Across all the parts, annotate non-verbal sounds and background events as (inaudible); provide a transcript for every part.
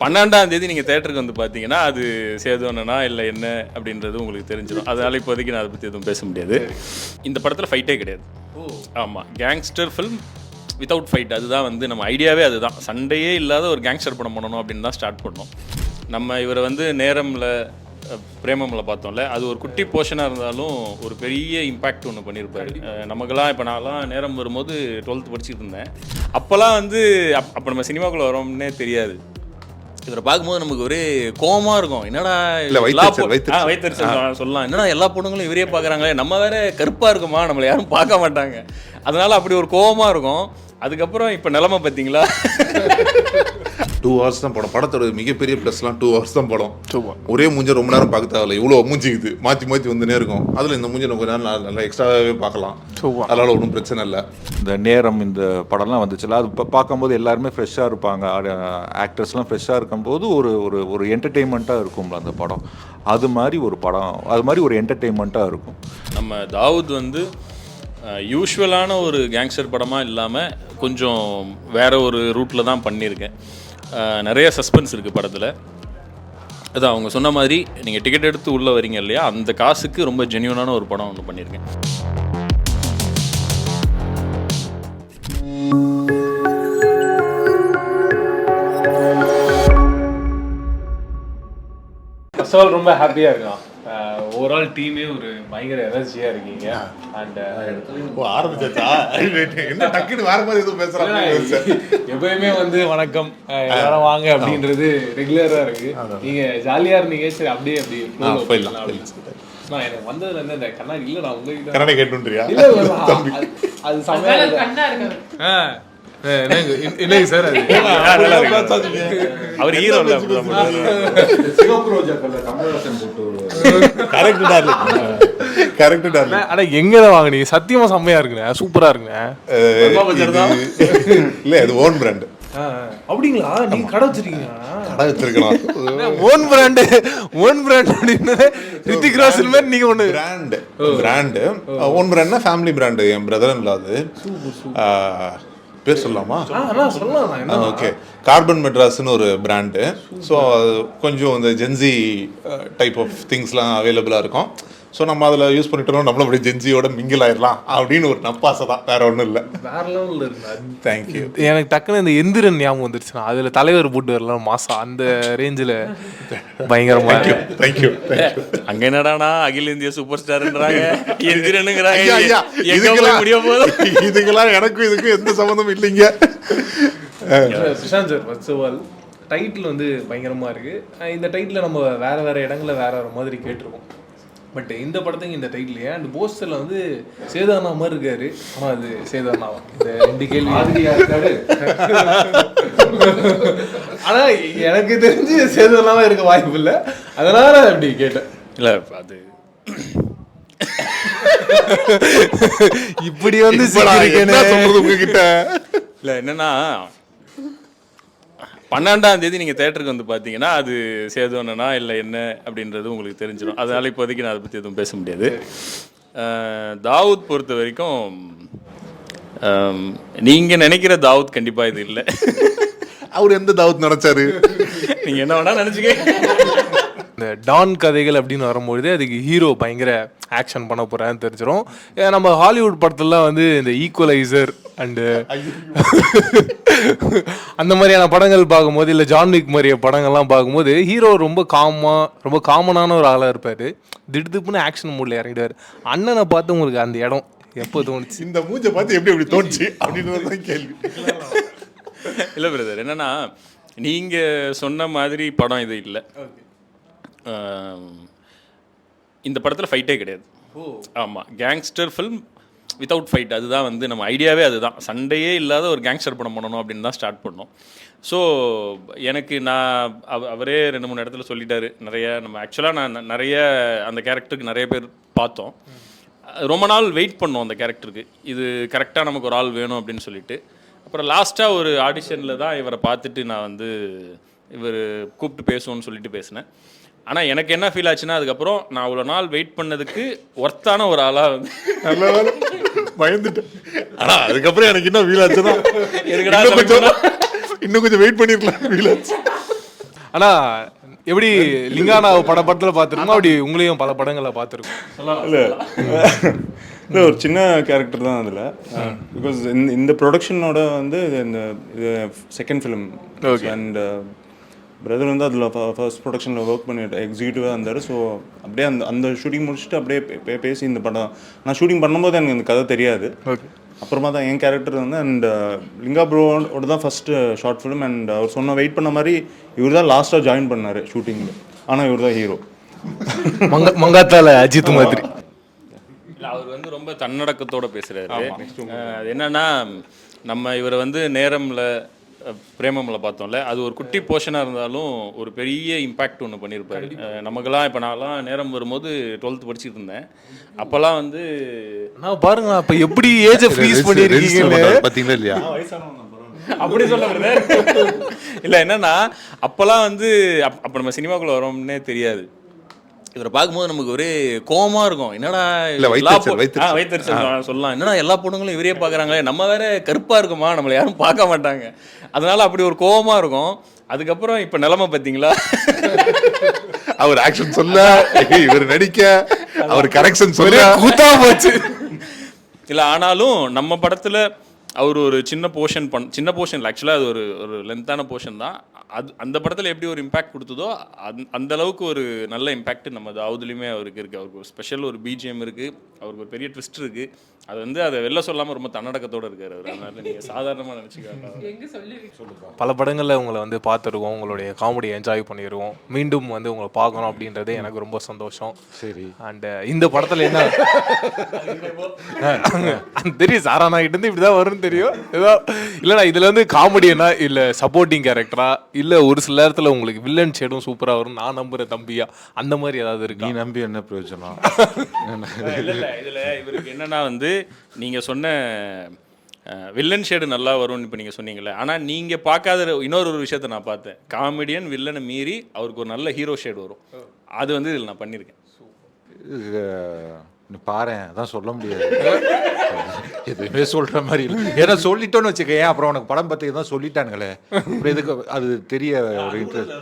பன்னெண்டாம் தேதி நீங்கள் தேட்டருக்கு வந்து பார்த்தீங்கன்னா அது சேதுவனா இல்லை என்ன அப்படின்றது உங்களுக்கு தெரிஞ்சிடும். அதனால இப்போதைக்கு நான் அதை பற்றி எதுவும் பேச முடியாது. இந்த படத்தில் ஃபைட்டே கிடையாது. ஆமாம் கேங்ஸ்டர் ஃபிலிம் வித்தவுட் ஃபைட் அதுதான் வந்து நம்ம ஐடியாவே அதுதான். சண்டையே இல்லாத ஒரு கேங்ஸ்டர் படம் பண்ணணும் அப்படின்னு தான் ஸ்டார்ட் பண்ணோம். நம்ம இவரை வந்து நேரமில் பிரேமம்ல பார்த்தோம்ல அது ஒரு குட்டி போர்ஷனாக இருந்தாலும் ஒரு பெரிய இம்பாக்ட் ஒன்று பண்ணியிருப்பாரு. நமக்கெல்லாம் இப்போ நான்லாம் நேரம் வரும்போது டுவெல்த் படிச்சுட்டு இருந்தேன். அப்போல்லாம் வந்து அப் அப்போ நம்ம சினிமாக்குள்ளே வரோம்னே தெரியாது. இவரை பார்க்கும்போது நமக்கு ஒரே கோவமா இருக்கும். என்னடா இல்ல, வைத்தறிச்சல், சொல்லலாம், என்னடா எல்லா பொண்ணுங்களும் இவரே பார்க்குறாங்களே? நம்ம வேற கருப்பா இருக்குமா? நம்மளை யாரும் பார்க்க மாட்டாங்க. அதனால அப்படி ஒரு கோவமா இருக்கும். அதுக்கப்புறம் இப்போ நிலைமை பார்த்தீங்களா டூ ஹவர்ஸ் தான் படம். படத்தோட மிகப்பெரிய ப்ளஸ்லாம் டூ ஹவர்ஸ் தான் படம். ஒரே மூஞ்ச ரொம்ப நேரம் பார்க்க தேவையில்ல இவ்வளோ மூஞ்சிக்குது. மாற்றி மாற்றி வந்துனே இருக்கும். அதில் இந்த மூஞ்சி நம்ம நேரம் நல்லா- எக்ஸ்ட்ராவே பார்க்கலாம். அதனால ஒன்றும் பிரச்சனை இல்லை. இந்த நேரம் இந்த படம்லாம் வந்துச்சுல அது இப்போ பார்க்கும்போது எல்லாருமே ஃப்ரெஷ்ஷாக இருப்பாங்க. ஆக்டர்ஸ்லாம் ஃப்ரெஷ்ஷாக இருக்கும்போது ஒரு ஒரு ஒரு என்டர்டெயின்மெண்ட்டாக இருக்கும்ல அந்த படம். அது மாதிரி ஒரு படம் அது மாதிரி ஒரு என்டர்டெயின்மெண்ட்டாக இருக்கும். நம்ம தாவூத் வந்து யூஸ்வலான ஒரு கேங்ஸ்டர் படமாக இல்லாமல் கொஞ்சம் வேற ஒரு ரூட்டில் தான் பண்ணியிருக்கேன். நிறைய சஸ்பென்ஸ் இருக்குது படத்தில். அதான் அவங்க சொன்ன மாதிரி நீங்கள் டிக்கெட் எடுத்து உள்ளே வரீங்க இல்லையா? அந்த காசுக்கு ரொம்ப ஜென்யூனான ஒரு படம் ஒன்று பண்ணியிருக்கேன். ஃபர்ஸ்ட் ஆஃப் ஆல் ரொம்ப ஹாப்பியாக இருக்கான் ஓவரால் டீமே ஒரு பயங்கர எனர்ஜியாக இருக்கீங்க. அண்ட் ஆரம்பிச்சாச்சா என்ன டக்குன்னு வேற மாதிரி எதுவும் பேசுறாங்க எப்பயுமே வந்து வணக்கம். எல்லாரும் வாங்க அப்படின்றது ரெகுலரா இருக்கு. நீங்க ஜாலியா இருந்தீங்க சரி அப்படியே அப்படியே. நான் எனக்கு வந்ததுல இருந்து அந்த கண்ணாடி இல்ல நான் உங்ககிட்ட கரண்டை கேட்டுன்றியா? இல்ல அது- என்னங்க என்னங்க சார் அது (laughs) அவர் ஹீரோ சிவப்பு கமலஹாசன் போட்டு கரெக்ட் டார்லிங். Correct darling. ஆனா எங்க வாங்குனீங்க? சத்தியமா செம்மையா இருக்குண்ணே. சூப்பரா இருக்குண்ணே. இல்ல இது ஓன் பிராண்ட் ஆ, அப்படிங்களா? நீங்க கடை வச்சிருக்கீங்களா? கடை வச்சிருக்கலாம் ஓன் பிராண்ட் ஓன் பிராண்ட் அப்படின்னு ரித்திக் ரோஷன் மாதிரி நீங்க ஒண்ணு பிராண்ட் பிராண்டு ஓன் பிராண்ட்னா ஃபேமிலி பிராண்டு என் பிரதர் இல்லாது பேர் சொல்லலாமா? ஓகே கார்பன் மெட்ராஸ்னு ஒரு பிராண்டு ஸோ கொஞ்சம் இந்த ஜென்சி டைப் ஆஃப் திங்ஸ்லாம் அவைலபிளாக இருக்கும். ஸோ நம்ம அதில் யூஸ் பண்ணிட்டோம் நம்மளும் அப்படியே ஜென்சியோட மிங்கிள் ஆயிடலாம் அப்படின்னு ஒரு நப்பாசை தான். வேற ஒன்றும் இல்லை. வேற லெவல்ல இருக்கு தேங்க்யூ எனக்கு டக்குன்னு இந்த எந்திரன் ஞாபகம் வந்துருச்சுண்ணா அதுல தலைவர் போட்டு வரலாம் மாசம் அந்த ரேஞ்சில் பயங்கரமா தேங்க்யூ அங்க என்னடானா? அகில இந்திய சூப்பர் ஸ்டார்ன்றாங்க எந்திரனுங்கிறாங்க இதுக்கெல்லாம் முடிய போதும் இதுக்கெல்லாம் எனக்கும் இதுக்கும் எந்த சம்மந்தமும் இல்லைங்க. Sushant sir first of all title வந்து பயங்கரமா இருக்கு. அஹ் இந்த டைட்டில் நம்ம வேற வேற இடங்கள்ல வேற வேற மாதிரி கேட்டிருக்கோம். பட் இந்த படத்துக்கு இந்த டைட்டில் அந்த போஸ்டர்ல வந்து சேதானா மாதிரி இருக்காரு. ஆனா அது சேதானாவா இந்த ரெண்டு கேள்வி. ஆனா எனக்கு தெரிஞ்சு சேதானாவா இருக்க வாய்ப்பு இல்லை. அதனால அப்படி கேட்டேன். இல்லை அது இப்படி வந்து உங்ககிட்ட? இல்லை என்னன்னா பன்னெண்டாம் தேதி நீங்கள் தேட்டருக்கு வந்து பார்த்தீங்கன்னா அது சேதுவனா இல்லை என்ன அப்படின்றது உங்களுக்கு தெரிஞ்சிடும். அதனால இப்போதைக்கு நான் அதை பற்றி எதுவும் பேச முடியாது. தாவூத் பொறுத்த வரைக்கும் நீங்கள் நினைக்கிற தாவூத் கண்டிப்பாக இது இல்லை. அவர் எந்த தாவத் நினைச்சாரு? நீங்கள் என்ன வேணா நினச்சிக்க இந்த டான் கதைகள் அப்படின்னு வரும்பொழுது அதுக்கு ஹீரோ பயங்கர ஆக்ஷன் பண்ண போறான்னு தெரிஞ்சிடும் நம்ம ஹாலிவுட் படத்துலலாம் வந்து இந்த ஈக்குவலைசர் அண்டு அந்த மாதிரியான படங்கள் பார்க்கும்போது இல்லை ஜான்விக் மாதிரிய படங்கள்லாம் பார்க்கும்போது ஹீரோ ரொம்ப காமா ரொம்ப காமனான ஒரு ஆளாக இருப்பார். திடுதிப்புன்னு ஆக்ஷன் மூடில் இறங்கிடுவார். அண்ணனை பார்த்து உங்களுக்கு அந்த இடம் எப்போ தோணுச்சு? இந்த மூஞ்ச பார்த்து எப்படி எப்படி தோணுச்சு? அப்படின்னு தான் கேள்வி. இல்லை பிரதர் என்னன்னா நீங்கள் சொன்ன மாதிரி படம் இது இல்லை. இந்த படத்தில் ஃபைட்டே கிடையாது. ஆமாம் கேங்ஸ்டர் ஃபிலிம் வித்தவுட் ஃபைட் அதுதான் வந்து நம்ம ஐடியாவே அதுதான். சண்டையே இல்லாத ஒரு கேங்ஸ்டர் படம் பண்ணணும் அப்படின்னு தான் ஸ்டார்ட் பண்ணோம். ஸோ எனக்கு நான் அவ- அவரே ரெண்டு மூணு இடத்துல சொல்லிட்டாரு. நிறைய நம்ம ஆக்சுவலாக நான் நிறைய அந்த கேரக்டருக்கு நிறைய பேர் பார்த்தோம். ரொம்ப நாள் வெயிட் பண்ணோம் அந்த கேரக்டருக்கு இது கரெக்டாக நமக்கு ஒரு ஆள் வேணும் அப்படின்னு சொல்லிட்டு. அப்புறம் லாஸ்ட்டாக ஒரு ஆடிஷனில் தான் இவரை பார்த்துட்டு நான் வந்து இவர் கூப்பிட்டு பேசுவோன்னு சொல்லிட்டு பேசினேன். ஆனால் எனக்கு என்ன ஃபீல் ஆச்சுன்னா அதுக்கப்புறம் நான் அவ்வளோ நாள் வெயிட் பண்ணதுக்கு ஒர்த்தான ஒரு ஆளாக வந்து நல்ல வேலை. பயந்துட்டேன். ஆனா அதுக்கப்புறம் எனக்கு என்ன ஃபீல் ஆச்சுன்னா இன்னும் கொஞ்சம் இன்னும் கொஞ்சம் வெயிட் பண்ணிருக்கலாம் ஃபீல் ஆச்சு. ஆனா எப்படி லிங்கானா பட படத்துல பார்த்துருக்கோம் அப்படி உங்களையும் பல படங்களை பார்த்துருக்கோம். இல்லை. இல்லை ஒரு சின்ன கேரக்டர் தான் அதில். பிகாஸ் இந்த இந்த ப்ரொடக்ஷனோட வந்து இந்த இது செகண்ட் ஃபிலிம் அண்ட் பிரதர் வந்து அதில் ஃபர்ஸ்ட் ப்ரொடக்ஷனில் ஒர்க் பண்ணிட்டு எக்ஸிக்யூட்டிவாக இருந்தார். ஸோ அப்படியே அந்த அந்த ஷூட்டிங் முடிச்சுட்டு அப்படியே பேசி இந்த படம். நான் ஷூட்டிங் பண்ணும்போது எனக்கு இந்த கதை தெரியாது. ஓகே அப்புறமா தான் என் கேரக்டர் வந்து அண்ட் லிங்கா ப்ரோவோட தான் ஃபஸ்ட்டு ஷார்ட் ஃபிலிம் அண்ட் அவர் சொன்ன வெயிட் பண்ண மாதிரி இவர் தான் லாஸ்ட்டாக ஜாயின் பண்ணார் ஷூட்டிங்கில் ஆனால் இவர் தான் ஹீரோ மங்க மங்காத்தால அஜித் மாதிரி. இல்ல அவர் வந்து ரொம்ப தன்னடக்கத்தோட பேசுறாரு. என்னன்னா நம்ம இவரை வந்து நேரம்ல பிரேமம்ல பார்த்தோம்ல அது ஒரு குட்டி போர்ஷனாக இருந்தாலும் ஒரு பெரிய இம்பாக்ட் ஒன்று பண்ணியிருப்பாரு நமக்கெல்லாம் இப்போ நான்லாம் நேரம் வரும்போது டுவெல்த் படிச்சுட்டு இருந்தேன். அப்போல்லாம் வந்து நான் பாருங்க அப்ப எப்படி ஏஜ ஃப்ரீஸ் பண்ணிருக்கீங்க பாத்தீங்களா இல்லையா? அப்படி சொல்ல. (laughs) இல்ல என்னன்னா அப்போல்லாம் வந்து அப் அப்போ நம்ம சினிமாக்குள்ள வரோம்னே தெரியாது. இவரை பார்க்கும்போது நமக்கு ஒரே கோவமா இருக்கும். என்னடா இல்ல. ஆ, வயித்தெரிச்சல் சொல்லலாம். என்னடா எல்லா பொண்ணுங்களும் இவரே பார்க்குறாங்களே? நம்ம வேற கருப்பா இருக்குமா? நம்மளை யாரும் பார்க்க மாட்டாங்க. அதனால அப்படி ஒரு கோவமா இருக்கும். அதுக்கப்புறம் இப்போ நிலைமை பார்த்தீங்களா அவர் ஆக்ஷன் சொல்ல இவர் நடிக்க அவர் கரெக்ஷன் சொல்ல கூத்தா போச்சு. இல்லை ஆனாலும் நம்ம படத்தில் அவர் ஒரு சின்ன போர்ஷன் பண் சின்ன போர்ஷன் ஆக்சுவலாக அது ஒரு ஒரு லென்த்தான போர்ஷன் தான். அது அந்த படத்தில் எப்படி ஒரு இம்பாக்ட் கொடுத்ததோ அந் அந்த அளவுக்கு ஒரு நல்ல இம்பேக்ட் நம்ம தாவதுலேயுமே அவருக்கு இருக்குது அவருக்கு ஒரு ஸ்பெஷல் ஒரு பிஜிஎம் இருக்குது அவருக்கு ஒரு பெரிய ட்விஸ்ட் இருக்குது அது வந்து அதை வெளில சொல்லாமல் ரொம்ப தன்னடக்கத்தோடு இருக்கார் அவர். அதனால நீங்கள் சாதாரணமாக நினச்சிக்கலாம் பல படங்கள்ல உங்களை வந்து பார்த்துருக்கோம் உங்களுடைய காமெடி என்ஜாய் பண்ணிடுவோம் மீண்டும் வந்து உங்களை பார்க்கணும் அப்படின்றது எனக்கு ரொம்ப சந்தோஷம். சரி. அண்ட் இந்த படத்துல என்ன? (laughs) தெரியும் கிட்ட இருந்து இப்படிதான் வரும்னு தெரியும். ஏதோ இல்லடா இதுல வந்து காமெடினா இல்ல சப்போர்ட்டிங் கேரக்டரா இல்ல ஒரு சில நேரத்துல உங்களுக்கு வில்லன் ஷேடும் சூப்பரா வரும் நான் நம்புற தம்பியா. அந்த மாதிரி ஏதாவது நீ இருக்கா நம்பி என்ன பிரயோஜனம்? இல்லை இதில் இவருக்கு என்னன்னா வந்து நீங்கள் சொன்ன வில்லன் ஷேடு நல்லா வரும்னு இப்போ நீங்கள் சொன்னீங்கல்ல. ஆனால் நீங்கள் பார்க்காத இன்னொரு ஒரு விஷயத்தை நான் பார்த்தேன். காமெடியன் வில்லனை மீறி அவருக்கு ஒரு நல்ல ஹீரோ ஷேடு வரும். அது வந்து இதில் நான் பண்ணியிருக்கேன் இது, நீ பாரேன். அதான் சொல்ல முடியாது. எதுவுமே சொல்ற மாதிரி இல்லை. ஏன்னா சொல்லிட்டோன்னு வச்சுக்க ஏன் அப்புறம் உனக்கு படம் பற்றி தான் சொல்லிட்டானுங்களே. அப்புறம் இதுக்கு அது தெரிய ஒரு இன்ட்ரெஸ்ட்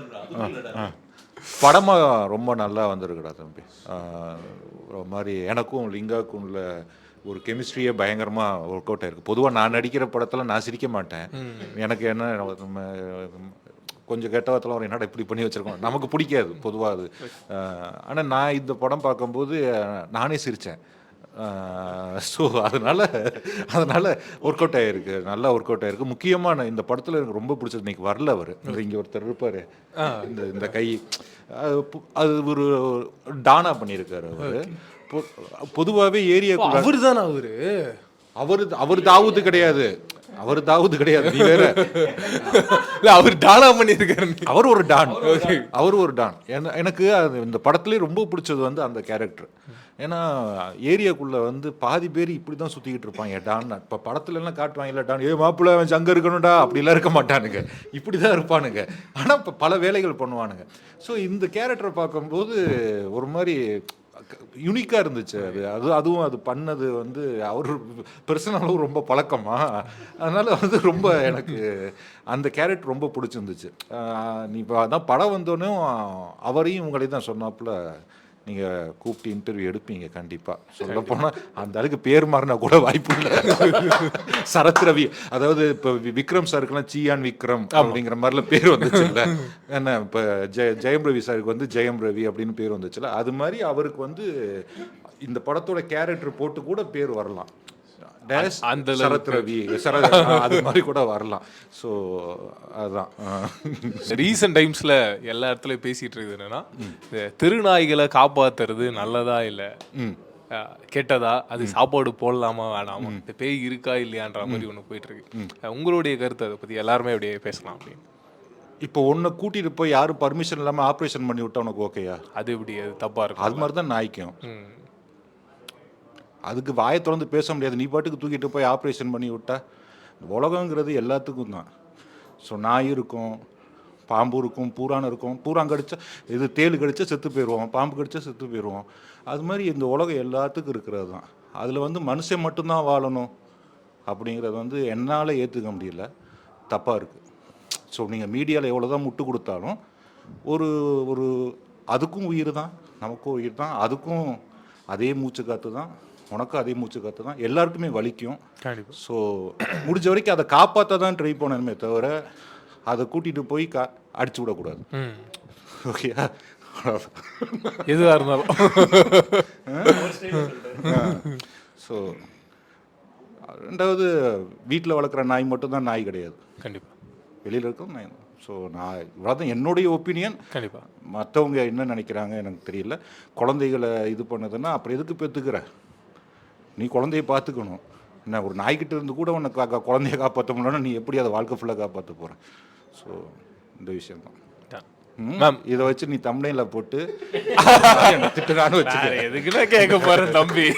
படமாக ரொம்ப நல்லா வந்திருக்குடா தம்பி. ஒரு மாதிரி எனக்கும் லிங்காக்கும் உள்ள ஒரு கெமிஸ்ட்ரியே பயங்கரமாக ஒர்க் அவுட் ஆயிருக்கு. பொதுவாக நான் நடிக்கிற படத்தில் நான் சிரிக்க மாட்டேன். எனக்கு என்ன கொஞ்சம் கெட்டவத்தில் ஒரு என்னடா இப்படி பண்ணி வச்சிருக்கோம்? நமக்கு பிடிக்காது பொதுவாக அது. ஆனால் நான் இந்த படம் பார்க்கும்போது நானே சிரித்தேன் ஸோ அதனால அதனால ஒர்க் அவுட் ஆகிருக்கு நல்லா ஒர்க் அவுட் ஆகிருக்கு முக்கியமாக நான் இந்த படத்தில் எனக்கு ரொம்ப பிடிச்சது இன்னைக்கு வரல அவர். இங்கே ஒருத்தர் இருப்பார். இந்த இந்த கை அது ஒரு டானா பண்ணியிருக்காரு அவர். பொதுவாகவே ஏரியாக்குள்ள அவரு தானே அவரு? அவர் அவர் தாவூது கிடையாது. அவர் தாவூது கிடையாது நீ வேற. (laughs) இல்ல அவர் டானா பண்ணியிருக்காரு. அவர் ஒரு டான். அவர் ஒரு டான். என- எனக்கு இந்த படத்துலேயே ரொம்ப பிடிச்சது வந்து அந்த கேரக்டர் ஏன்னா ஏரியாக்குள்ள வந்து பாதி பேர் இப்படி தான் சுற்றிக்கிட்டு இருப்பாங்க டான் இப்போ படத்துல எல்லாம் காட்டுவாங்கல்ல டான் ஏ மாப்பிள்ள அவன் அங்கே இருக்கணும்டா அப்படிலாம் இருக்க மாட்டானுங்க. இப்படி தான் இருப்பானுங்க. ஆனால் இப்போ பல வேலைகள் பண்ணுவானுங்க. ஸோ இந்த கேரக்டரை பார்க்கும்போது ஒரு மாதிரி யூனிக்காக இருந்துச்சு அது. அது அதுவும் அது பண்ணது வந்து அவர் பர்சனலும் ரொம்ப பழக்கமா. அதனால வந்து ரொம்ப எனக்கு அந்த கேரக்டர் ரொம்ப பிடிச்சிருந்துச்சு. நீ இப்போ அதான் படம் வந்தோடனே அவரையும் உங்களையும் தான் சொன்னாப்புல. நீங்கள் கூப்பிட்டு இன்டர்வியூ எடுப்பீங்க கண்டிப்பாக சொல்ல போனால் அந்த அளவுக்கு பேர் மாறினா கூட வாய்ப்பு இல்லை. சரத் ரவி அதாவது இப்போ விக்ரம் சாருக்குலாம் சியான் விக்ரம் அப்படிங்கிற மாதிரிலாம் பேர் வந்துச்சுல்ல என்ன இப்போ ஜெய ஜெயம் ரவி சாருக்கு வந்து ஜெயம் ரவி அப்படின்னு பேர் வந்துச்சுல அது மாதிரி அவருக்கு வந்து இந்த படத்தோட கேரக்டர் போட்டு கூட பேர் வரலாம். டேஷ் அந்த சரத் ரவி சரத் அது மாதிரி கூட வரலாம். ஸோ அதுதான் ரீசெண்ட் டைம்ஸ்ல எல்லா இடத்துலயும் பேசிட்டு இருக்குது என்னன்னா இந்த திருநாய்களை காப்பாத்துறது நல்லதா இல்ல? கெட்டதா? அது சாப்பாடு போடலாமா வேணாமா? இந்த பேய் இருக்கா இல்லையான்ற மாதிரி ஒண்ணு போயிட்டு இருக்கு. அஹ், உங்களுடைய கருத்து அதை பத்தி எல்லாருமே அப்படியே பேசலாம் அப்படின்னு. இப்போ உன்னை கூட்டிட்டு போய் யாரும் பர்மிஷன் இல்லாமல் ஆப்ரேஷன் பண்ணி விட்டா உனக்கு ஓகேயா அது எப்படி? அது தப்பா இருக்கும் அது மாதிரி தான் நாய்க்கும். அதுக்கு வாயை திறந்து பேச முடியாது. நீ பாட்டுக்கு தூக்கிட்டு போய் ஆப்ரேஷன் பண்ணி விட்டா உலகங்கிறது எல்லாத்துக்கும் தான். ஸோ நாய் இருக்கும் பாம்பு இருக்கும் பூரான் இருக்கும். பூரான் கடிச்சா இது தேள் கடிச்சா செத்து போயிடுவோம் பாம்பு கடிச்சா செத்து போயிடுவோம் அது மாதிரி இந்த உலகம் எல்லாத்துக்கும் இருக்கிறது தான். அதில் வந்து மனுஷன் மட்டும்தான் வாழணும் அப்படிங்கிறது வந்து என்னால் ஏற்றுக்க முடியல. தப்பாக இருக்குது ஸோ நீங்கள் மீடியாவில் எவ்வளோ தான் முட்டு கொடுத்தாலும் ஒரு ஒரு அதுக்கும் உயிர் தான் நமக்கும் உயிர் தான் அதுக்கும் அதே மூச்சு காற்று தான் உனக்கும் அதே மூச்சு காற்று தான். எல்லாருக்குமே வலிக்கும். ஸோ முடிஞ்ச வரைக்கும் அதை காப்பாற்ற தான் ட்ரை பண்ணணுமே தவிர அதை கூட்டிகிட்டு போய் கா அடிச்சு விடக்கூடாது. ம். ஓகே எதுவா இருந்தாலும். ஸோ ரெண்டாவது வீட்டில் வளர்க்குற நாய் மட்டும்தான் நாய் கிடையாது. கண்டிப்பா. வெளியில் இருக்கிற நாய் ஸோ நான் இவ்வளோதான் என்னுடைய ஒப்பீனியன் கண்டிப்பா. மற்றவங்க என்ன நினைக்கிறாங்க எனக்கு தெரியல. குழந்தைகளை இது பண்ணதுன்னா அப்புறம் எதுக்கு பெற்றுக்கிற நீ குழந்தைய பார்த்துக்கணும். என்ன ஒரு நாய்கிட்ட இருந்து கூட உன்னை கா கா- குழந்தைய காப்பாற்ற முடியலன்னா நீ எப்படி அதை வாழ்க்கை ஃபுல்லாக காப்பாற்ற போகிற ஸோ இந்த விஷயம் தான். மேம் இதை வச்சு நீ தமிழில் போட்டு (laughs) திட்டுறான்னு வச்சுக்க. எதுக்குன்னா கேட்க போறேன் தம்பி? (laughs)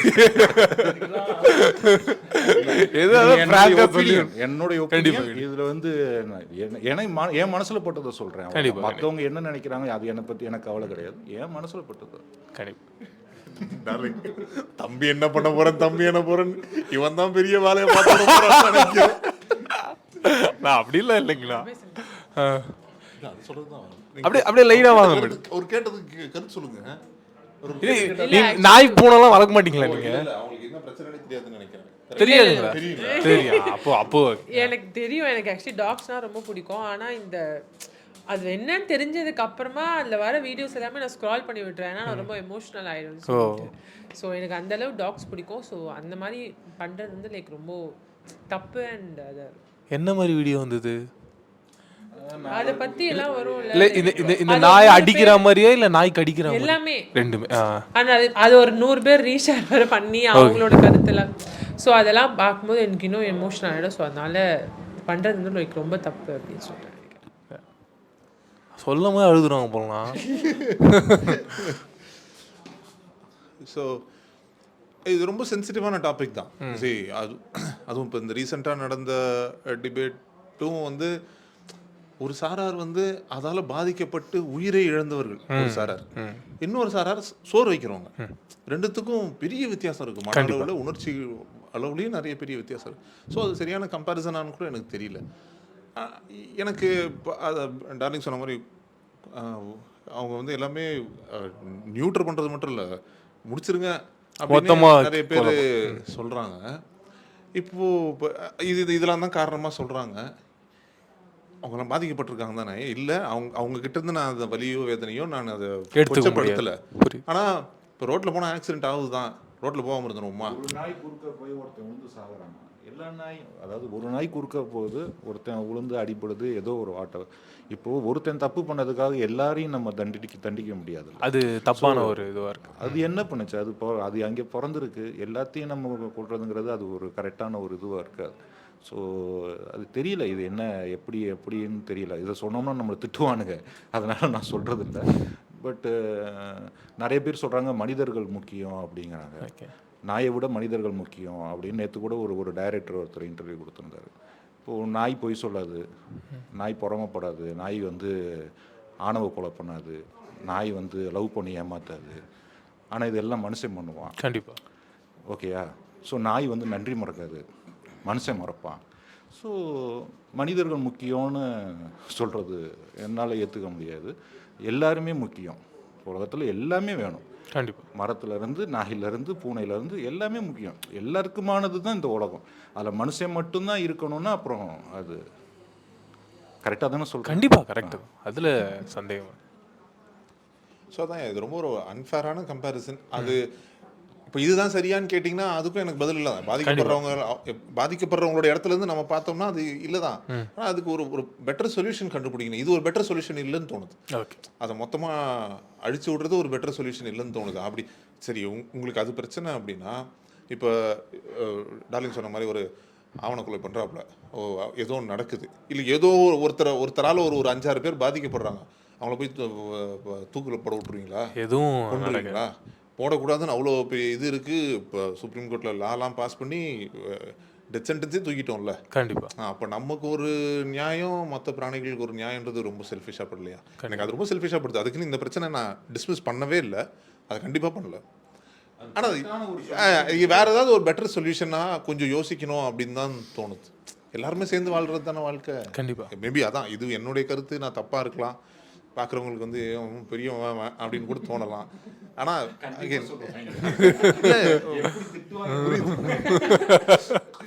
என்னுடைய இதுல வந்து என் மனசுல பட்டதை சொல்றேன். மற்றவங்க என்ன நினைக்கிறாங்க அது என்னை பத்தி எனக்கு கவலை கிடையாது. என் மனசுல பட்டது. கண்டிப்பா. Darling, தம்பி என்ன பண்ண போறேன் தம்பி என்ன போறேன் இவன் தான் பெரிய வேலையை பார்த்து நான் அப்படி இல்லை இல்லைங்களா ஆ. அப்படியே அப்படியே லைனா வாங்க ஒரு கேட்டதுக்கு கருத்து சொல்லுங்க. நாய் பூனைலாம் வளர்க்க மாட்டீங்களா நீங்க? தெரியாதுங்களா? தெரியா அப்போ அப்போ எனக்கு தெரியும் எனக்கு ஆக்சுவலி டாக்ஸ்னால் ரொம்ப பிடிக்கும். ஆனால் இந்த அது என்னன்னு தெரிஞ்சதுக்கு அப்புறமா அதில் வர வீடியோஸ் எல்லாமே நான் ஸ்க்ரால் பண்ணி விட்டுறேன். ஏன்னா நான் ரொம்ப எமோஷ்னல் ஆயிடும் ஸோ எனக்கு அந்த அளவு டாக்ஸ் பிடிக்கும். ஸோ அந்த மாதிரி பண்ணுறது வந்து லைக் ரொம்ப தப்பு அண்ட் அது. என்ன மாதிரி வீடியோ வந்தது? அதை பத்தி எல்லாம் வரும் இல்ல. இந்த இந்த இந்த நாய் அடிக்கிற மாதிரியா இல்ல நாய் கடிக்கிற மாதிரி? எல்லாமே. ரெண்டுமே ஆ. ஆனால் அது அது ஒரு நூறு பேர் ரீஷேர் வேறு பண்ணி அவங்களோட கருத்தெல்லாம் ஸோ அதெல்லாம் பார்க்கும்போது எனக்கு இன்னும் எமோஷனல் ஆகிடும் ஸோ அதனால பண்ணுறது வந்து லைக் ரொம்ப தப்பு அப்படின்னு நினைக்கிறேன் சொல்லும் அழுதுருவாங்க போலாம் ஸோ இது ரொம்ப சென்சிட்டிவான டாபிக் தான். சரி அது அதுவும் இப்போ இந்த ரீசெண்டாக நடந்த டிபேட்டும் வந்து ஒரு சாரார் வந்து அதால பாதிக்கப்பட்டு உயிரை இழந்தவர்கள் ஒரு சாரார். இன்னொரு சாரார் சோறு வைக்கிறவங்க. ரெண்டுத்துக்கும் பெரிய வித்தியாசம் இருக்கு. மன அளவில் உணர்ச்சி அளவுலேயும் நிறைய பெரிய வித்தியாசம் இருக்கு. ஸோ அது சரியான கம்பேரிசனான்னு கூட எனக்கு தெரியல. எனக்கு அதை டார்லிங் சொன்ன மாதிரி அவங்க வந்து எல்லாமே நியூட்ரல் பண்றது மட்டும் இல்ல. முடிச்சிருங்க அப்படின்னு நிறைய பேர் சொல்றாங்க. இப்போ இப்போ இது இது- இதெல்லாம் தான் காரணமா சொல்றாங்க. அவங்களாம் பாதிக்கப்பட்டிருக்காங்க தானே. இல்ல அவங்க அவங்க கிட்ட இருந்து நான் அந்த வலியோ வேதனையோ நான் அதை எடுத்துக்க கொச்சப்படுத்தல. புரியுது. ஆனா இப்போ ரோட்ல போனா ஆக்சிடென்ட் ஆகுது தான் ரோட்ல போகாம இருந்துருவோமா? ஒரு நாய் குறுக்க போய் ஒருத்தன் விழுந்து சாகுறாங்க எல்லா நாயும் அதாவது ஒரு நாய் குறுக்க போகுது ஒருத்தன் விழுந்து அடிபடுது ஏதோ ஒரு ஆட்டோ. இப்போ ஒருத்தன் தப்பு பண்ணதுக்காக எல்லாரையும் நம்ம தண்டிக்க தண்டிக்க முடியாது. அது தப்பான ஒரு இதுவா இருக்கு. அது என்ன பண்ணுச்சு? அது அது அங்கே பிறந்திருக்கு. எல்லாத்தையும் நம்ம கொள்றதுங்கிறது அது ஒரு கரெக்டான ஒரு இதுவாக இருக்காது. ஸோ அது தெரியல இது என்ன எப்படி எப்படின்னு தெரியல. இதை சொன்னோம்னா நம்மளை திட்டுவானுங்க. அதனால நான் சொல்றது இல்லை பட்டு நிறைய பேர் சொல்றாங்க மனிதர்கள் முக்கியம் அப்படிங்கிறாங்க. Okay. நாயை விட மனிதர்கள் முக்கியம் அப்படின்னு நேற்று கூட ஒரு ஒரு டைரக்டர் ஒருத்தர் இன்டர்வியூ கொடுத்துருந்தாரு. இப்போது நாய் பொய் சொல்லாது நாய் பொறாமப்படாது நாய் வந்து ஆணவ கொலை பண்ணாது நாய் வந்து லவ் பண்ணி ஏமாத்தாது. ஆனால் இதெல்லாம் மனுஷன் பண்ணுவான். கண்டிப்பா. ஓகேயா ஸோ நாய் வந்து நன்றி மறக்காது. மனுஷன் மறப்பான். ஸோ மனிதர்கள் முக்கியம்னு சொல்கிறது என்னால் ஏற்றுக்க முடியாது. எல்லாருமே முக்கியம். உலகத்தில் எல்லாமே வேணும். கண்டிப்பா. மரத்துலேருந்து நாயிலேருந்து பூனையிலேருந்து எல்லாமே முக்கியம். எல்லாருக்குமானது தான் இந்த உலகம். அதில் மனுஷன் மட்டும்தான் இருக்கணும்னா அப்புறம் அது கரெக்டாக தானே சொல்கிறேன் கண்டிப்பா கரெக்ட் அதுல சந்தேகம். ஸோ அதான் இது ரொம்ப ஒரு அன்ஃபேரான கம்பேரிசன் அது இப்போ இதுதான் சரியான்னு கேட்டிங்கன்னா அதுக்கும் எனக்கு பதில் இல்லை பாதிக்கப்படுறவங்க பாதிக்கப்படுறவங்களோட இடத்துல இருந்து நம்ம பார்த்தோம்னா அது இல்லை தான் ஆனால் அதுக்கு ஒரு ஒரு பெட்டர் சொல்யூஷன் கண்டுபிடிக்கணும். இது ஒரு பெட்டர் சொல்யூஷன் இல்லைன்னு தோணுது. அதை மொத்தமாக அழிச்சு விடுறது ஒரு பெட்டர் சொல்யூஷன் இல்லைன்னு தோணுது. அப்படி சரி உங்- உங்களுக்கு அது பிரச்சனை அப்படின்னா இப்போ டார்லிங் சொன்ன மாதிரி ஒரு ஆவண கொலை பண்ணுறாப்புல ஓ ஏதோ ஒன்று நடக்குது. இல்லை ஏதோ ஒரு- ஒருத்தரை ஒருத்தரால் ஒரு ஒரு அஞ்சாறு பேர் பாதிக்கப்படுறாங்க. அவங்கள போய் தூக்கில் போட விட்ருவீங்களா எதுவும் கொண்டுருவீங்களா போடக்கூடாதுன்னு அவ்வளோ பெரிய இது இருக்குது இப்போ சுப்ரீம் கோர்ட்டில் லாலாம் பாஸ் பண்ணி டெத் சென்டென்ஸே தூக்கிட்டோம்ல. கண்டிப்பா. அப்போ நமக்கு ஒரு நியாயம் மற்ற பிராணிகளுக்கு ஒரு நியாயன்றது ரொம்ப செல்ஃபிஷாக படலையா? எனக்கு அது ரொம்ப செல்ஃபிஷாக படுது. அதுக்குன்னு இந்த பிரச்சனை நான் டிஸ்மிஸ் பண்ணவே இல்லை. அதை கண்டிப்பாக பண்ணல. ஆனால் வேற ஏதாவது ஒரு பெட்டர் சொல்யூஷனாக கொஞ்சம் யோசிக்கணும் அப்படின்னு தான் தோணுது. எல்லாருமே சேர்ந்து வாழ்றது தானே வாழ்க்கை? கண்டிப்பா. மேபி அதான் இது என்னுடைய கருத்து நான் தப்பாக இருக்கலாம். பார்க்குறவங்களுக்கு வந்து அவன் அப்படின்னு கூட தோணலாம். ஆனால் (laughs)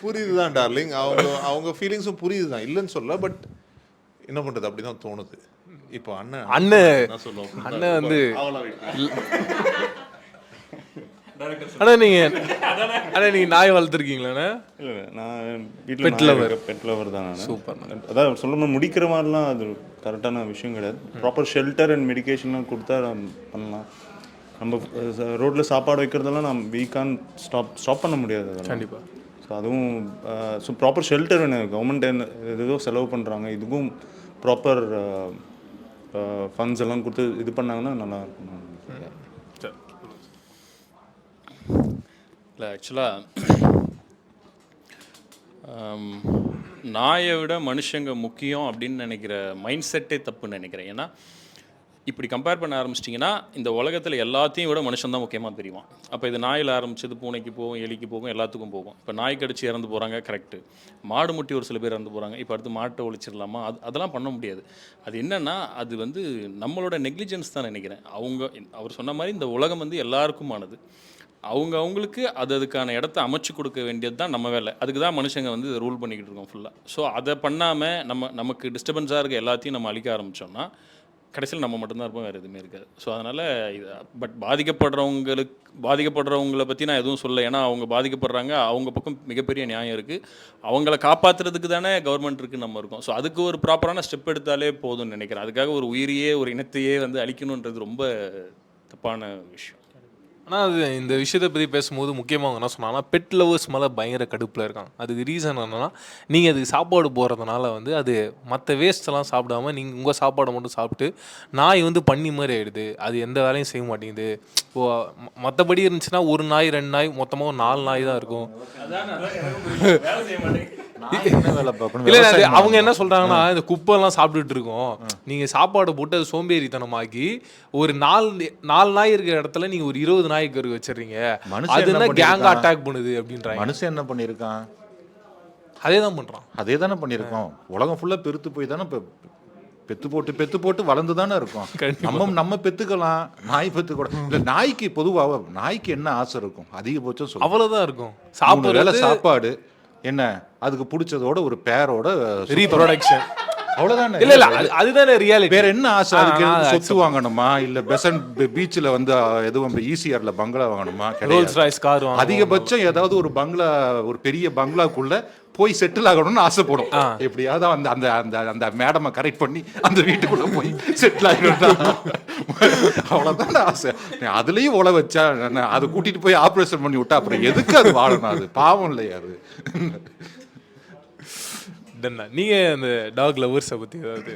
புரியுது. தான் டார்லிங். அவங்க அவங்க ஃபீலிங்ஸும் புரியுது தான் இல்லைன்னு சொல்ல பட் என்ன பண்ணுறது அப்படி தான் தோணுது. இப்போ அண்ணன் அண்ணன் அண்ணன் வந்து அண்ணா நீங்க அண்ணா நீங்க நாய் வளர்த்துருக்கீங்களாண்ணே இல்லை நான் வீட்டில் lover. பெட் லவர் தான் நான் Super. அதான் சொல்லணும் முடிக்கிற மாதிரிலாம் அது கரெக்டான விஷயம் கிடையாது. ப்ராப்பர் ஷெல்டர் அண்ட் மெடிகேஷன்லாம் கொடுத்தா பண்ணலாம். நம்ம ரோட்டில் சாப்பாடு வைக்கிறதெல்லாம் நம்ம வீ கான் ஸ்டாப் ஸ்டாப் பண்ண முடியாது அதெல்லாம். கண்டிப்பா. ஸோ அதுவும் ஸோ ப்ராப்பர் ஷெல்டர் வேணும் கவர்மெண்ட் ஏதோ செலவு பண்ணுறாங்க இதுக்கும் ப்ராப்பர் ஃபண்ட்ஸ் எல்லாம் கொடுத்து இது பண்ணாங்கன்னா நல்லா இருக்கும் இல்லை ஆக்சுவலாக நாயை விட மனுஷங்க முக்கியம் அப்படின்னு நினைக்கிற மைண்ட் செட்டே தப்புன்னு நினைக்கிறேன். ஏன்னா இப்படி கம்பேர் பண்ண ஆரம்பிச்சிட்டிங்கன்னா இந்த உலகத்தில் எல்லாத்தையும் விட மனுஷன் தான் முக்கியமாக தெரியும்? அப்போ இது நாயில் ஆரம்பிச்சது பூனைக்கு போகும் எலிக்கு போகும் எல்லாத்துக்கும் போகும். இப்போ நாய் கடிச்சு இறந்து போகிறாங்க கரெக்டு மாடு முட்டி ஒரு சில பேர் இறந்து போகிறாங்க இப்போ அடுத்து மாட்டை ஒழிச்சிடலாமா? அது அதெல்லாம் பண்ண முடியாது. அது என்னென்னா அது வந்து நம்மளோட நெக்லிஜென்ஸ் தான் நினைக்கிறேன். அவங்க அவர் சொன்ன மாதிரி இந்த உலகம் வந்து எல்லாருக்குமானது. அவங்க அவங்களுக்கு அது அதுக்கான இடத்த அமைச்சு கொடுக்க வேண்டியது தான் நம்ம வேலை. அதுக்கு தான் மனுஷங்க வந்து ரூல் பண்ணிக்கிட்டு இருக்கோம் ஃபுல்லாக ஸோ அதை பண்ணாமல் நம்ம நமக்கு டிஸ்டர்பன்ஸாக இருக்க எல்லாத்தையும் நம்ம அழிக்க ஆரம்பித்தோம்னா கடைசியில் நம்ம மட்டும்தான் இருப்போம் வேறு எதுவுமே இருக்காது. ஸோ அதனால் இது பட் பாதிக்கப்படுறவங்களுக்கு பாதிக்கப்படுறவங்கள பற்றி நான் எதுவும் சொல்ல ஏன்னா அவங்க பாதிக்கப்படுறாங்க அவங்க பக்கம் மிகப்பெரிய நியாயம் இருக்குது அவங்கள காப்பாற்றுறதுக்கு தானே கவர்மெண்ட் இருக்குது நம்ம இருக்கோம். ஸோ அதுக்கு ஒரு ப்ராப்பரான ஸ்டெப் எடுத்தாலே போதும்னு நினைக்கிறேன். அதுக்காக ஒரு உயிரையே ஒரு இனத்தையே வந்து அழிக்கணுன்றது ரொம்ப தப்பான விஷயம். ஆனால் அது இந்த விஷயத்தை பற்றி பேசும்போது முக்கியமாக அவங்க என்ன சொன்னாங்கன்னா பெட் லவர்ஸ் மேலே பயங்கர கடுப்பில் இருக்காங்க. அதுக்கு ரீசன் என்னென்னா நீங்கள் அதுக்கு சாப்பாடு போடுறதுனால வந்து அது மற்ற வேஸ்ட்டெல்லாம் சாப்பிடாம நீங்கள் உங்கள் சாப்பாடை மட்டும் சாப்பிட்டு நாய் வந்து பண்ணி மாதிரி ஆகிடுது அது எந்த வேலையும் செய்ய மாட்டேங்குது. இப்போ மற்றபடி இருந்துச்சுன்னா ஒரு நாய் ரெண்டு நாய் மொத்தமாக ஒரு நாலு நாய் தான் இருக்கும். இல்ல அவங்க என்ன சொல்றாங்கன்னா இந்த குப்பை எல்லாம் சாப்பிட்டுட்டு இருக்கோம். நீங்க சாப்பாடு போட்டு அது சோம்பேறித்தனமாக்கி ஒரு நாலு நாலு நாய் இருக்கிற இடத்துல நீங்க ஒரு இருபது நாய்க்கு இருக்க வச்சிடுறீங்க அது என்ன கேங்? அட்டாக் பண்ணுது அப்படின்றாங்க. மனுஷன் என்ன பண்ணியிருக்கான்? அதே தான் பண்றான். அதே தானே பண்ணியிருக்கோம் உலகம் ஃபுல்லாக பெருத்து போய் தானே இப்போ பெத்து போட்டு பெத்து போட்டு வளர்ந்து தானே இருக்கும். நம்ம நம்ம பெத்துக்கலாம். நாய் பெத்து கூட. இல்லை நாய்க்கு பொதுவாக நாய்க்கு என்ன ஆசை இருக்கும்? அதிகபட்சம் சொல்லுங்க அவ்வளவுதான் இருக்கும். சாப்பிடுறது சாப்பாடு. என்ன அதுக்கு பிடிச்சதோட ஒரு பேரோட ரீப்ரொடக்ஷன் அவ்வளவுதானே? இல்ல இல்ல அது- அதுதானே ரியாலிட்டி வேற என்ன ஆசை? அதுக்கு சொத்து வாங்கணுமா? இல்ல பெசன் பீச்ல வந்து எதுவும் ஈசிஆர்ல பங்களா வாங்கணுமா? ரோல்ஸ் ராய்ஸ் கார் அதிகபட்சம் ஏதாவது ஒரு பங்களா ஒரு பெரிய பங்களாக்குள்ள போய் செட்டில் ஆகணும்னு ஆசைப்படும். எப்படியாவது அந்த அந்த அந்த அந்த மேடமை கரெக்ட் பண்ணி அந்த வீட்டுக்குள்ள போய் செட்டில் ஆகணும் அவ்வளவுதான் ஆசை. அதுலயும் உழ வச்சா அதை கூட்டிட்டு போய் ஆபரேஷன் பண்ணி விட்டா அப்புறம் எதுக்கு அது வாழணும்? அது பாவம் இல்லையா அது? நீங்க அந்த டாக் லவர்ஸை பத்தி ஏதாவது?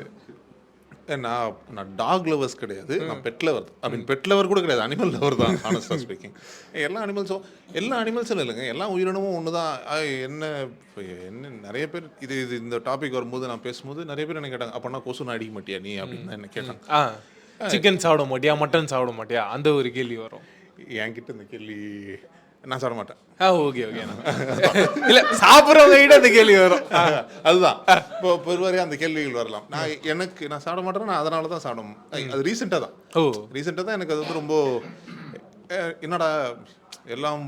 நான் நான் டாக் லவர்ஸ் கிடையாது. நான் pet lover I mean pet lover கூட கிடையாது. அனிமல் லவர் தான் ஆனஸ்டாக ஸ்பீக்கிங் எல்லா அனிமல்ஸும் எல்லா அனிமல்ஸும் இல்லைங்க. எல்லா உயிரினமும் ஒன்று தான் என்ன என்ன நிறைய பேர் இது இது இந்த டாபிக் வரும்போது நான் பேசும்போது நிறைய பேர் என்ன கேட்டாங்க அப்போனா கொசு அடிக்க மாட்டியா நீ? அப்படின்னு தான் என்ன கேட்டாங்க. சிக்கன் சாப்பிட மாட்டியா? மட்டன் சாப்பிட மாட்டியா? அந்த ஒரு கேள்வி வரும். என்கிட்ட இந்த கேள்வி நான் சாப்பிட மாட்டேன். ஆ ஓகே ஓகே. இல்ல சாப்பிட்றவங்க கிட்ட அந்த கேள்வி வரும். அதுதான். இப்போ பெருவாரியாக அந்த கேள்விகள் வரலாம். நான் எனக்கு நான் சாப்பிட மாட்டேன்னா நான் அதனால தான் சாப்பிட அது ரீசெண்டாக தான். ஓ. ரீசெண்டாக தான் எனக்கு அது வந்து ரொம்ப என்னடா எல்லாம்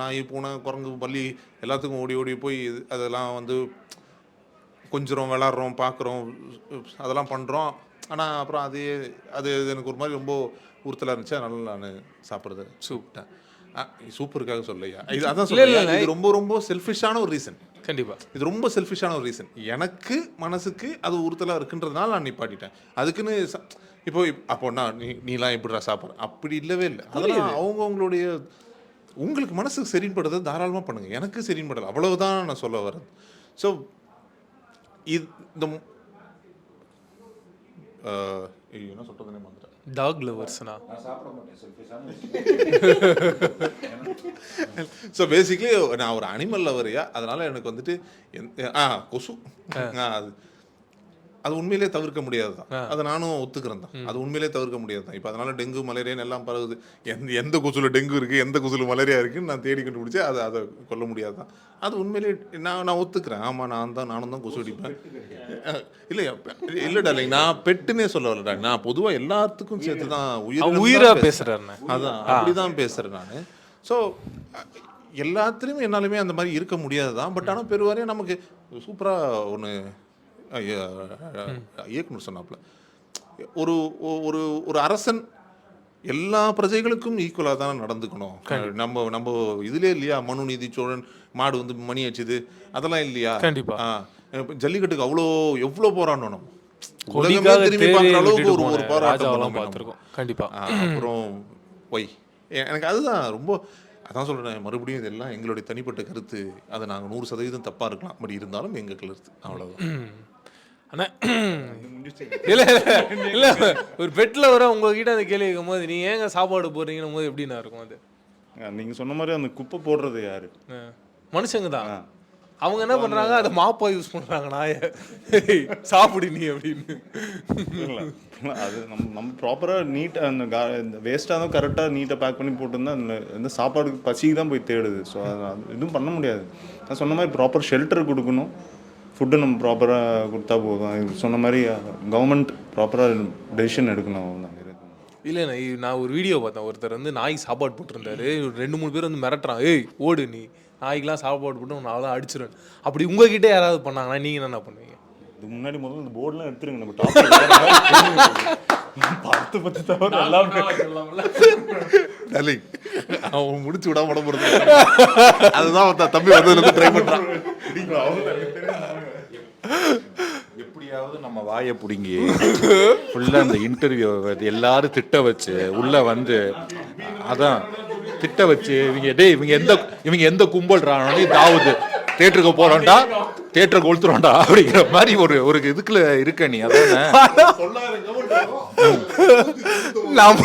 நாய் பூனை குரங்கு பள்ளி எல்லாத்துக்கும் ஓடி ஓடி போய் அதெல்லாம் வந்து கொஞ்சிறோம் விளாட்றோம் பார்க்குறோம் அதெல்லாம் பண்ணுறோம் ஆனால் அப்புறம் அது அது எனக்கு ஒரு மாதிரி ரொம்ப உறுத்தலாக இருந்துச்சு. அதனால நான் சாப்பிட்றது சூப்பிட்டேன் சூப்பருக்காக சொல்லையா இது அதான் இல்ல, இல்ல, சொல்ல இது ரொம்ப ரொம்ப செல்ஃபிஷான ஒரு ரீசன் கண்டிப்பா. இது ரொம்ப செல்ஃபிஷான ஒரு ரீசன் எனக்கு மனசுக்கு அது உறுத்தலாக இருக்குன்றதுனால நான் நிப்பாட்டிட்டேன். அதுக்குன்னு இப்போ இப்- அப்போ நான் நீ நீலாம் எப்படிடா சாப்பிட்ற? அப்படி இல்லவே இல்லை. அதெல்லாம் அவங்கவுங்களுடைய உங்களுக்கு மனசுக்கு சரின்படுறதை தாராளமாக பண்ணுங்க. எனக்கு சரின்படலை அவ்வளவுதான் நான் சொல்ல வரேன் ஸோ இது இந்த என்ன சொல்றதுனே மறந்துட்டேன். டாக் லவர்ஸ்னா ஸோ பேசிக்லி நான் ஒரு அனிமல் லவரியா அதனால எனக்கு வந்துட்டு ஆ கொசு. அது. அது உண்மையிலே தவிர்க்க முடியாது தான் அதை நானும் ஒத்துக்கிறேன் தான். அது உண்மையிலே தவிர்க்க முடியாது தான் இப்போ அதனால டெங்கு மலேரியான்னு எல்லாம் பரவுது. எந்த எந்த கொசுல டெங்கு இருக்கு எந்த கொசுல மலேரியா இருக்குன்னு நான் தேடி கண்டுபிடிச்சு அதை அதை கொல்ல முடியாது தான் அது உண்மையிலே நான் நான் ஒத்துக்கிறேன். ஆமாம் நான் தான் நானும் தான் கொசு அடிப்பேன் இல்லையா? இல்லை டார்லிங் நான் பெட்டுனே சொல்ல வரல darling. நான் பொதுவாக எல்லாத்துக்கும் சேர்த்து தான் உயிர் உயிரா பேசுறாருண்ணே அதான் அப்படிதான் பேசுறேன் நான். ஸோ எல்லாத்துலேயும் என்னாலுமே அந்த மாதிரி இருக்க முடியாது தான் பட் ஆனால் பெருவாரியாக நமக்கு சூப்பராக ஒன்று இயக்குனர் சொன்னாப்புல. ஒரு ஒரு ஒரு அரசன் எல்லா பிரஜைகளுக்கும் ஈக்குவலாக தானே நடந்துக்கணும். நம்ம நம்ம இதுலயே இல்லையா? மனு நீதி சோழன் மாடு வந்து மணி அடிச்சுது அதெல்லாம் இல்லையா? கண்டிப்பா. ஆ, இப்ப ஜல்லிக்கட்டுக்கு அவ்வளோ எவ்வளோ போராடணும் உலகமே திரும்பி பார்க்குற அளவுக்கு ஒரு ஒரு போராட்டம். பார்த்திருக்கோம். கண்டிப்பா. ஆ, அப்புறம் ஒய். எனக்கு அதுதான் ரொம்ப அதான் சொல்கிறேன் மறுபடியும் இதெல்லாம் எங்களுடைய தனிப்பட்ட கருத்து. அதை நாங்கள் நூறு சதவீதம் தப்பாக இருக்கலாம். பட் இருந்தாலும் எங்கள் கருத்து அவ்வளோதான் அண்ணா. இல்ல இல்ல ஒரு பெட்ல வர உங்ககிட்ட அந்த கேள்வி கேட்கும் போது நீங்க ஏங்க சாப்பாடு போடுறீங்கன்னு போது எப்படிண்ணா இருக்கும் அது? நீங்க சொன்ன மாதிரி அந்த குப்பை போடுறது யாரு. மனுஷங்க தான். அவங்க என்ன பண்றாங்க? அதை மாப்பா யூஸ் பண்றாங்க நாய சாப்பிடு நீ அப்படின்னு. அது நம்ம நம்ம ப்ராப்பராக நீட்டாக அந்த கா இந்த வேஸ்ட்டாக தான் கரெக்டாக நீட்டாக பேக் பண்ணி போட்டிருந்தா அந்த இந்த சாப்பாடுக்கு பசிக்கு தான் போய் தேடுது. ஸோ அது எதுவும் பண்ண முடியாது. நான் சொன்ன மாதிரி ப்ராப்பர் ஷெல்டர் கொடுக்கணும். ஃபுட்டு நம்ம ப்ராப்பராக கொடுத்தா போதும். சொன்ன மாதிரி கவர்மெண்ட் ப்ராப்பராக டெசிஷன் எடுக்கணும். நாங்கள் இல்ல நான் ஒரு வீடியோ பார்த்தேன். ஒருத்தர் வந்து நாய் சாப்பாடு போட்டிருந்தாரு. ரெண்டு மூணு பேர் வந்து மிரட்டுறான். ஏய் ஓடு நீ. நாய்க்கெல்லாம் சாப்பாடு போட்டு நான் தான் அடிச்சிருவேன். அப்படி உங்ககிட்ட யாராவது பண்ணாங்கன்னா நீங்க என்ன பண்ணுவீங்க? இதுக்கு முன்னாடி முதல்ல இந்த போர்டெலாம் எடுத்துருங்க. நம்ம டாபிக் பத்து பத்து தவிர எல்லாமே டார்லிங் அவன் முடிச்சு விடாம போடுறது அதுதான் தம்பி வந்ததுலேருந்து ட்ரை பண்ணுறான் எப்படியாவது நம்ம வாயை பிடுங்கி ஃபுல்லாக இந்த இன்டர்வியூ எல்லாரும் திட்ட வச்சு உள்ள வந்து அதான் திட்ட வச்சு இவங்க டேய் இவங்க எந்த இவங்க எந்த கும்பல் ராணி தாவுது. தேட்டருக்கு போறோம்டா தேட்டரை கொளுத்துறோம்டா அப்படிங்கிற மாதிரி ஒரு ஒரு இதுக்குள்ள இருக்க நீ அதானே நம்ம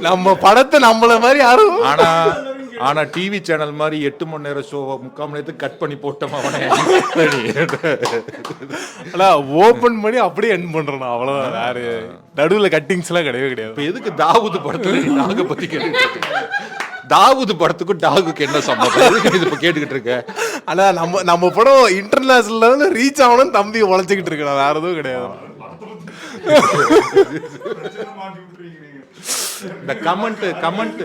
நம்ம படத்தை நம்மள மாதிரி யாரும் ஆனா ஆனா டிவி சேனல் மாதிரி எட்டு மணி நேரம் ஷோ முக்கால் மணி நேரத்துக்கு கட் பண்ணி போட்டோம் அவனே. ஆனா ஓபன் பண்ணி அப்படியே எண்ட் பண்றேன் நான் அவ்வளவுதான். வேற நடுவுல கட்டிங்ஸ் எல்லாம் கிடையவே கிடையாது. இப்ப எதுக்கு தாவூது படத்துல நீ டாக பத்தி கேட்டுட்டு இருக்க? தாவூது படத்துக்கும் டாகுக்கு என்ன சம்பந்தம்? இது இப்ப கேட்டுக்கிட்டு இருக்க? ஆனா நம்ம நம்ம படம் இன்டர்நேஷனல் லெவல்ல ரீச் ஆகணும்னு தம்பி உழைச்சிக்கிட்டு இருக்கேன் வேற எதுவும் கிடையாது. இந்த கமெண்ட் கமெண்ட்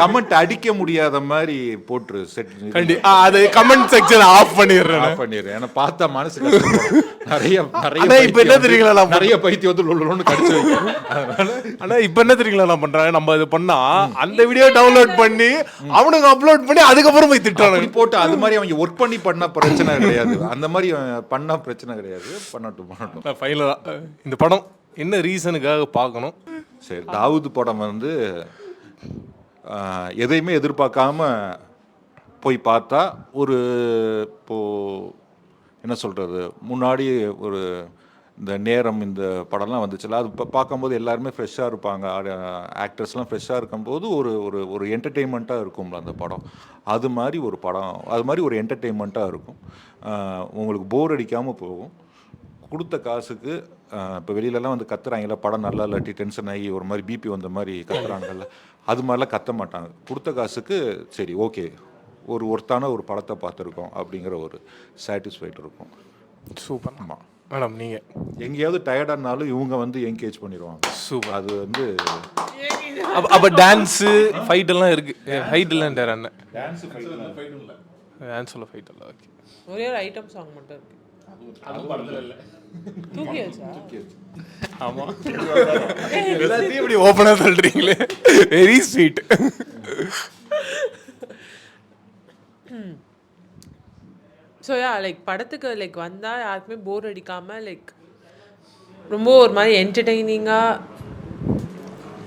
கமெண்ட் அடிக்க முடியாத மாதிரி போட்டுரு செட் கண்டி அது கமெண்ட் செக்ஷன் ஆஃப் பண்ணிடுறேன். ஆஃப் பண்ணிடுறேன் ஏன்னா பார்த்தா மனசு. நிறைய நிறைய இப்ப என்ன தெரியுங்களா நான் நிறைய பைத்தியம் வந்து லொல்லொன்னு கடிச்சு வைக்கும். அதனால ஆனா இப்ப என்ன தெரியுங்களா நான் பண்றாங்க நம்ம இது பண்ணா அந்த வீடியோ டவுன்லோட் பண்ணி அவனுக்கு அப்லோட் பண்ணி அதுக்கப்புறம் போய் திட்டுறானுங்க. போட்டு அது மாதிரி அவங்க ஒர்க் பண்ணி பண்ண பிரச்சனை கிடையாது. அந்த மாதிரி பண்ணா பிரச்சனை கிடையாது. பண்ணட்டும் பண்ணட்டும். ஃபைனலா இந்த படம் என்ன ரீசனுக்காக பார்க்கணும்? சரி தாவூது படம் வந்து எதையுமே எதிர்பார்க்காம போய் பார்த்தா ஒரு இப்போ என்ன சொல்றது முன்னாடி ஒரு இந்த நேரம் இந்த படம்லாம் வந்துச்சுல அது இப்போ பார்க்கும்போது எல்லாருமே ஃப்ரெஷ்ஷாக இருப்பாங்க. ஆக்டர்ஸ்லாம் ஃப்ரெஷ்ஷாக இருக்கும்போது ஒரு ஒரு ஒரு என்டர்டெயின்மெண்ட்டாக இருக்கும்ல அந்த படம். அது மாதிரி ஒரு படம் அது மாதிரி ஒரு என்டர்டெயின்மெண்ட்டாக இருக்கும். உங்களுக்கு போர் அடிக்காமல் போகும். கொடுத்த காசுக்கு இப்போ வெளியிலலாம் வந்து கத்துறாங்கல்ல படம் நல்லா இல்லாட்டி டென்ஷன் ஆகி ஒரு மாதிரி பிபி வந்த மாதிரி கத்துறாங்கல்ல அது மாதிரிலாம் கத்த மாட்டாங்க. கொடுத்த காசுக்கு சரி ஓகே ஒரு ஒருத்தான ஒரு படத்தை பார்த்துருக்கோம் அப்படிங்கிற ஒரு சாட்டிஸ்ஃபைட் இருக்கும். சூப்பர் ஆமாம் மேடம் நீங்க. எங்கேயாவது டயர்டானாலும் இவங்க வந்து என்கேஜ் பண்ணிடுவாங்க சூப்பர் அது வந்து அப்ப டான்ஸ் ஃபைட் எல்லாம் இருக்கு. ஃபைட் எல்லாம் டேர் அண்ணன் டான்ஸ் சொல்ல ஃபைட் எல்லாம் ஓகே ஒரே ஒரு ஐட்டம் சாங் மட்டும் ஆமாம் எல்லாத்தையும் இப்படி ஓப்பனா சொல்றீங்களே very sweet so yeah like படத்துக்கு லைக் வந்தால் யாருக்குமே போர் அடிக்காமல் லைக் ரொம்ப ஒரு மாதிரி என்டர்டெய்னிங்காக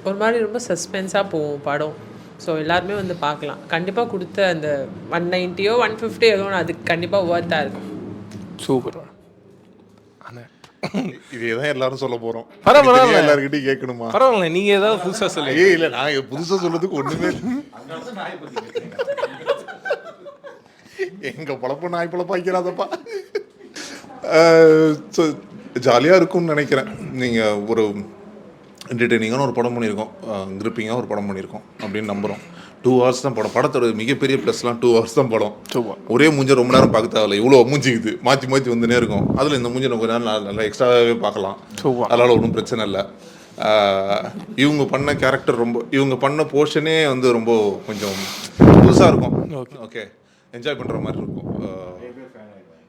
ஒரு மாதிரி ரொம்ப சஸ்பென்ஸாக போகும் படம். ஸோ எல்லாருமே வந்து பார்க்கலாம். கண்டிப்பாக கொடுத்த அந்த ஒன் நைன்ட்டியோ ஒன் ஃபிஃப்டியோ ஏதோ ஒன்று அதுக்கு கண்டிப்பாக ஒர்த்தாக இருக்கும். சூப்பர் இதே தான் எல்லாரும் சொல்ல போறோம். பரவாயில்ல. தனித்தனியா எல்லார்கிட்டயும் கேட்கணுமா? பரவாயில்ல நீங்க ஏதாவது புதுசா சொல்லுங்க. ஏய் இல்ல நான் புதுசா சொல்றதுக்கு ஒண்ணுமே. எங்க பொழப்பு நாய் பொழப்பு வைக்கிறாதப்பா. ஜாலியாக இருக்கும்னு நினைக்கிறேன். நீங்கள் ஒரு என்டர்டெய்னிங்கான ஒரு படம் பண்ணியிருக்கோம். கிரிப்பிங்காக ஒரு படம் பண்ணியிருக்கோம் அப்படின்னு நம்புகிறோம் டூ ஹவர்ஸ் தான் படம். படத்தோட மிகப்பெரிய ப்ளஸ்லாம் டூ ஹவர்ஸ் தான் படம். ஒரே மூஞ்ச ரொம்ப நேரம் பார்க்க தேவையில்ல இவ்வளோ மூஞ்சிக்குது. மாற்றி மாற்றி வந்துனே இருக்கும். அதில் இந்த மூஞ்சி நம்ம கொஞ்ச நேரம் நல்லா- எக்ஸ்ட்ராவே பார்க்கலாம். அதனால் ஒன்றும் பிரச்சனை இல்லை. இவங்க பண்ண கேரக்டர் ரொம்ப இவங்க பண்ண போர்ஷனே வந்து ரொம்ப கொஞ்சம் புதுசாக இருக்கும். ஓகே என்ஜாய் பண்ணுற மாதிரி இருக்கும்.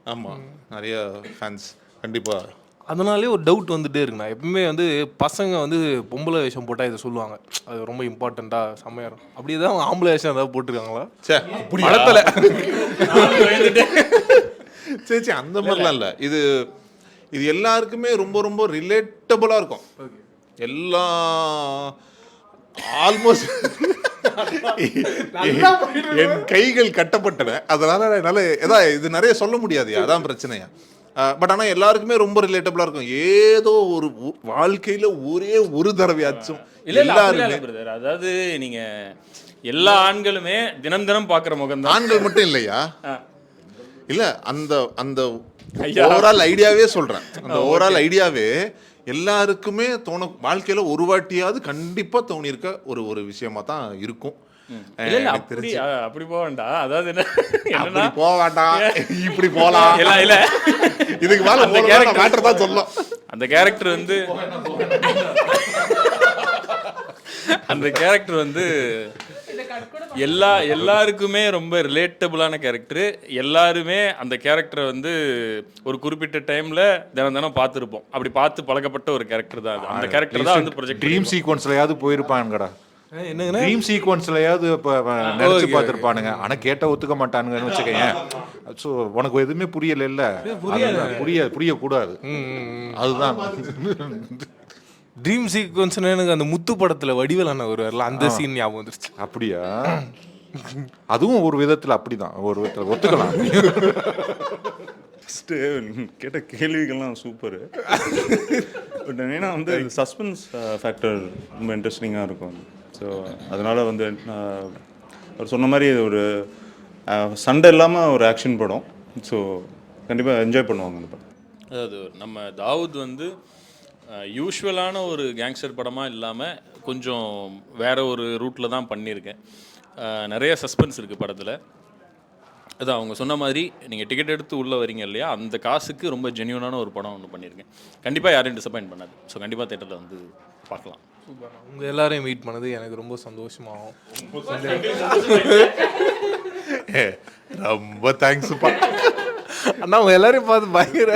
ஆமாம் நிறைய ஃபேன்ஸ் கண்டிப்பாக அதனாலே ஒரு டவுட் வந்துட்டே இருக்குண்ணா எப்பவுமே வந்து பசங்க வந்து பொம்பளை வேஷம் போட்டால் இதை சொல்லுவாங்க. அது ரொம்ப இம்பார்ட்டண்ட்டாக செம்மையாக இருக்கும். அப்படி தான் ஆம்பளை வேஷம் ஏதாவது போட்டிருக்காங்களா? சே படத்தில் சரி சரி அந்த மாதிரிலாம் இல்லை. இது இது எல்லாருக்குமே ரொம்ப ரொம்ப ரிலேட்டபுளாக இருக்கும். எல்லா ஆல்மோஸ்ட் என் கைகள் கட்டப்பட்டன. அதனால என்னால் ஏதா இது நிறைய சொல்ல முடியாது. அதான் பிரச்சனையா? பட் ஆனால் எல்லாருக்குமே ரொம்ப ரிலேட்டபுளாக இருக்கும். ஏதோ ஒரு வாழ்க்கையில ஒரே ஒரு தடவையாச்சும் எல்லாருமே அதாவது நீங்க எல்லா ஆண்களுமே தினம் தினம் பாக்குற முகம் ஆண்கள் மட்டும் இல்லையா. இல்ல அந்த அந்த. ஓவரால் ஐடியாவே சொல்றேன். அந்த ஓவரால் ஐடியாவே எல்லாருக்குமே தோண வாழ்க்கையில ஒரு வாட்டியாவது கண்டிப்பா தோணியிருக்க ஒரு ஒரு விஷயமா தான் இருக்கும். இல்ல அப்படி அப்படி போக வேண்டாம். அதாவது என்ன என்னன்னா போக வேண்டாம். இப்படி போலாம். இல்ல இல்ல. இதுக்கு மேல அந்த character- மேட்டர் தான் சொல்லும் அந்த கேரக்டர் வந்து அந்த கேரக்டர் வந்து எல்லா எல்லாருக்குமே ரொம்ப ரிலேட்டபுளான கேரக்டர் எல்லாருமே அந்த கேரக்டரை வந்து ஒரு குறிப்பிட்ட டைம்ல தினம் தினம் பார்த்துருப்போம். அப்படி பார்த்து பழக்கப்பட்ட ஒரு கேரக்டர் தான் அது. அந்த கேரக்டர் தான் வந்து ப்ரொஜெக்ட் ட்ரீம் சீக்வன்ஸ்லயாவது போயிருப்பானுங்கடா என்னங்கண்ணா? ட்ரீம் சீக்வன்ஸ்லயாவது இப்போ நினைச்சு பார்த்துருப்பானுங்க. ஆனா கேட்டா ஒத்துக்க மாட்டானுங்கன்னு வச்சுக்கேன் ஸோ உனக்கு எதுவுமே புரியல. இல்ல. புரிய புரியக்கூடாது. அதுதான். ட்ரீம் சீக்வன்ஸ்னு எனக்கு அந்த முத்து படத்தில் வடிவேல் அண்ணன் வருவார்ல அந்த சீன் ஞாபகம் வந்துருச்சு. அப்படியா? அதுவும் ஒரு விதத்துல அப்படிதான். ஒரு விதத்துல ஒத்துக்கலாம். ஃபஸ்ட்டு கேட்ட கேள்விகள்லாம் சூப்பரு பட் ஏன்னா வந்து சஸ்பென்ஸ் ஃபேக்டர் ரொம்ப இன்ட்ரெஸ்டிங்காக இருக்கும். ஸோ அதனால் வந்து அவர் சொன்ன மாதிரி இது ஒரு சண்டை இல்லாமல் ஒரு ஆக்ஷன் படம். ஸோ கண்டிப்பாக என்ஜாய் பண்ணுவாங்க அந்த படம். அதாவது நம்ம தாவூத் வந்து யூஷுவலான ஒரு கேங்ஸ்டர் படமாக இல்லாமல் கொஞ்சம் வேற ஒரு ரூட்டில் தான் பண்ணியிருக்கேன். நிறைய சஸ்பென்ஸ் இருக்குது படத்தில். அதான் அவங்க சொன்ன மாதிரி நீங்கள் டிக்கெட் எடுத்து உள்ளே வரீங்க இல்லையா அந்த காசுக்கு ரொம்ப ஜென்யூனான ஒரு படம் ஒன்று பண்ணியிருக்கேன். கண்டிப்பாக யாரையும் டிசப்பாயின்ட் பண்ணாது. ஸோ கண்டிப்பாக தேட்டரில் வந்து பார்க்கலாம். உங்க எல்லாரையும் மீட் பண்ணது எனக்கு ரொம்ப சந்தோஷமாகும் ரொம்ப தேங்க்ஸ்ப்பா அண்ணா உங்க எல்லாரையும் பார்த்து பயங்கர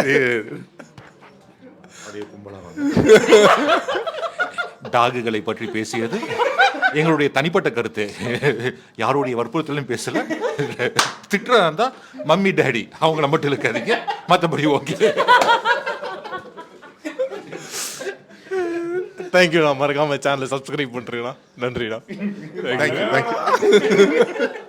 டாகுகளை பற்றி பேசியது எங்களுடைய தனிப்பட்ட கருத்து. யாருடைய வற்புறுத்தலும் பேசல. திட்டுறதா இருந்தா மம்மி டேடி அவங்கள மட்டும் இருக்காதீங்க. மற்றபடி ஓகே தேங்க்யூண்ணா மறக்காம சேனலை சப்ஸ்கிரைப் பண்ணுறீங்கண்ணா நன்றிண்ணா தேங்க்யூ தேங்க்யூ